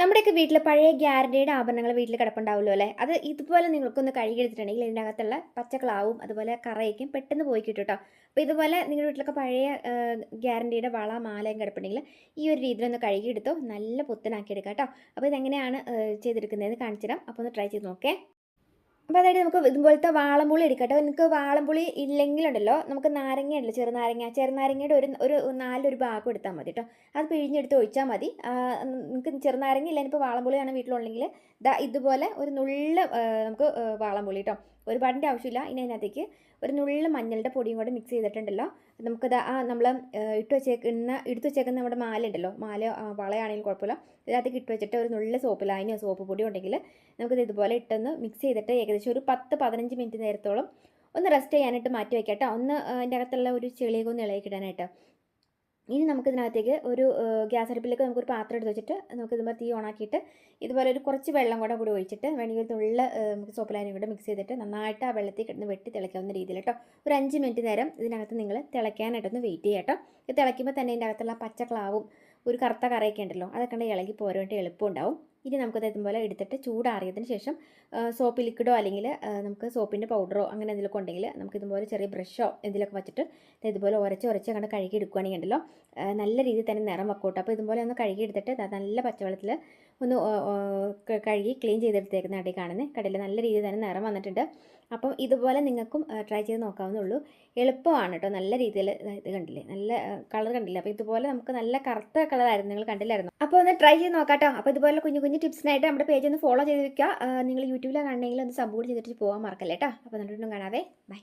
നമ്മുടെയൊക്കെ വീട്ടിൽ പഴയ ഗ്യാരണ്ടിയുടെ ആഭരണങ്ങൾ വീട്ടിൽ കിടപ്പുണ്ടാവുമല്ലോ അല്ലേ? അത് ഇതുപോലെ നിങ്ങൾക്കൊന്ന് കഴുകിയെടുത്തിട്ടുണ്ടെങ്കിൽ ഇതിന്റെ അകത്തുള്ള പച്ചക്കളാവും അതുപോലെ കറയൊക്കെ പെട്ടെന്ന് പോയി കിട്ടും കേട്ടോ അപ്പോൾ ഇതുപോലെ നിങ്ങളുടെ വീട്ടിലൊക്കെ പഴയ ഗ്യാരണ്ടിയുടെ വള മാലയും കിടപ്പുണ്ടെങ്കിൽ ഈ ഒരു രീതിയിലൊന്ന് കഴുകിയെടുത്തോ നല്ല പുത്തനാക്കി എടുക്കാം കേട്ടോ അപ്പോൾ ഇതെങ്ങനെയാണ് ചെയ്തെടുക്കുന്നതെന്ന് കാണിച്ചു തരാം. അപ്പോൾ ഒന്ന് ട്രൈ ചെയ്ത് നോക്കേ. അപ്പോൾ അതായത് നമുക്ക് ഇതുപോലത്തെ വാളംപുളി എടുക്കട്ടെ. നിങ്ങൾക്ക് വാളംപുളി ഇല്ലെങ്കിലുണ്ടല്ലോ നമുക്ക് നാരങ്ങ ഉണ്ടല്ലോ ചെറുനാരങ്ങ. ചെറുനാരങ്ങയുടെ ഒരു ഒരു നാലൊരു ഭാഗം എടുത്താൽ മതി കേട്ടോ അത് പിഴിഞ്ഞെടുത്ത് ഒഴിച്ചാൽ മതി. നിങ്ങൾക്ക് ചെറുനാരങ്ങ ഇല്ല ഇപ്പോൾ വാളംപുളിയാണ് വീട്ടിലുണ്ടെങ്കിൽ ദാ ഇതുപോലെ ഒരു നുള്ള നമുക്ക് വാളംപുളി കേട്ടോ ഒരുപാടിന്റെ ആവശ്യമില്ല. ഇനി അതിനകത്തേക്ക് ഒരു നുള്ള മഞ്ഞളുടെ പൊടിയും കൂടെ മിക്സ് ചെയ്തിട്ടുണ്ടല്ലോ. നമുക്കത് ആ നമ്മൾ ഇട്ട് വെച്ചേക്കുന്ന എടുത്ത് വെച്ചേക്കുന്ന നമ്മുടെ മാല ഉണ്ടല്ലോ മാല വളയാണെങ്കിലും കുഴപ്പമില്ല. ഇതിനകത്തേക്ക് ഇട്ട് വെച്ചിട്ട് ഒരു നുള്ള സോപ്പ് ലായനിയോ സോപ്പ് പൊടിയോ ഉണ്ടെങ്കിൽ നമുക്കിത് ഇതുപോലെ ഇട്ടൊന്ന് മിക്സ് ചെയ്തിട്ട് ഏകദേശം ഒരു പത്ത് പതിനഞ്ച് മിനിറ്റ് നേരത്തോളം ഒന്ന് റെസ്റ്റ് ചെയ്യാനായിട്ട് മാറ്റി വയ്ക്കാം കേട്ടോ ഒന്ന് അതിന്റെ അകത്തുള്ള ഒരു ചെളിയൊക്കെ ഒന്ന് ഇളകിക്കിടാനായിട്ട് ഇനി നമുക്കിതിനകത്തേക്ക് ഒരു ഗ്യാസ് അടുപ്പിലേക്ക് നമുക്കൊരു പാത്രം എടുത്ത് വെച്ചിട്ട് നമുക്ക് ഇതുപോലെ തീ ഓണാക്കിയിട്ട് ഇതുപോലെ ഒരു കുറച്ച് വെള്ളം കൂടെ കൂടി ഒഴിച്ചിട്ട് വേണമെങ്കിൽ തുള്ള നമുക്ക് സോപ്പ് ലായനിയും കൂടെ മിക്സ് ചെയ്തിട്ട് നന്നായിട്ട് ആ വെള്ളത്തിൽ കിടന്ന് വെട്ടി തിളയ്ക്കാവുന്ന രീതിയിൽ കേട്ടോ ഒരു അഞ്ച് മിനിറ്റ് നേരം ഇതിനകത്ത് നിങ്ങൾ തിളയ്ക്കാനായിട്ടൊന്ന് വെയിറ്റ് ചെയ്യാം കേട്ടോ ഇത് തിളയ്ക്കുമ്പോൾ തന്നെ ഇതിന്റെ അകത്തുള്ള പച്ചക്ലാവും ഒരു കറുത്ത കറയൊക്കെ ഉണ്ടല്ലോ അതൊക്കെ ഇളകി എളുപ്പം എളുപ്പമുണ്ടാവും. ഇനി നമുക്കത് ഇതുപോലെ എടുത്തിട്ട് ചൂടാറിയതിന് ശേഷം സോപ്പ് ലിക്വിഡോ അല്ലെങ്കിൽ നമുക്ക് സോപ്പിന്റെ പൗഡറോ അങ്ങനെ എന്തെങ്കിലുമൊക്കെ ഉണ്ടെങ്കിൽ നമുക്ക് ഇതുപോലെ ചെറിയ ബ്രഷോ എന്തെങ്കിലുമൊക്കെ വെച്ചിട്ട് ഇതുപോലെ ഉരച്ച് ഉരച്ച് കണ്ട് കഴുകി എടുക്കുകയാണെങ്കിൽ ഉണ്ടല്ലോ നല്ല രീതിയിൽ തന്നെ നിറം വെക്കോട്ടോ അപ്പോൾ ഇതുപോലെ ഒന്ന് കഴുകി എടുത്തിട്ട് നല്ല പച്ചവെള്ളത്തിൽ ഒന്ന് കഴുകി ക്ലീൻ ചെയ്തെടുത്തേക്കുന്ന അടി കാണുന്നത് കടയിൽ നല്ല രീതിയിൽ തന്നെ നിറം വന്നിട്ടുണ്ട്. അപ്പം ഇതുപോലെ നിങ്ങൾക്കും ട്രൈ ചെയ്ത് നോക്കാവുന്നുള്ളൂ എളുപ്പമാണ് കേട്ടോ. നല്ല രീതിയിൽ ഇത് കണ്ടില്ലേ നല്ല കളർ കണ്ടില്ലേ. അപ്പോൾ ഇതുപോലെ നമുക്ക് നല്ല കറുത്ത കളറായിരുന്നു നിങ്ങൾ കണ്ടില്ലായിരുന്നു? അപ്പോൾ ഒന്ന് ട്രൈ ചെയ്ത് നോക്കാം കേട്ടോ അപ്പോൾ ഇതുപോലെ കുഞ്ഞു കുഞ്ഞു ടിപ്സിനായിട്ട് നമ്മുടെ പേജ് ഒന്ന് ഫോളോ ചെയ്ത് വെക്കുക. നിങ്ങൾ യൂട്യൂബിലാണ് കാണണമെങ്കിൽ ഒന്ന് സപ്പോർട്ട് ചെയ്തിട്ട് പോകാൻ മറക്കല്ലേ കേട്ടോ അപ്പോൾ നല്ലൊന്നും കാണാവേ. ബൈ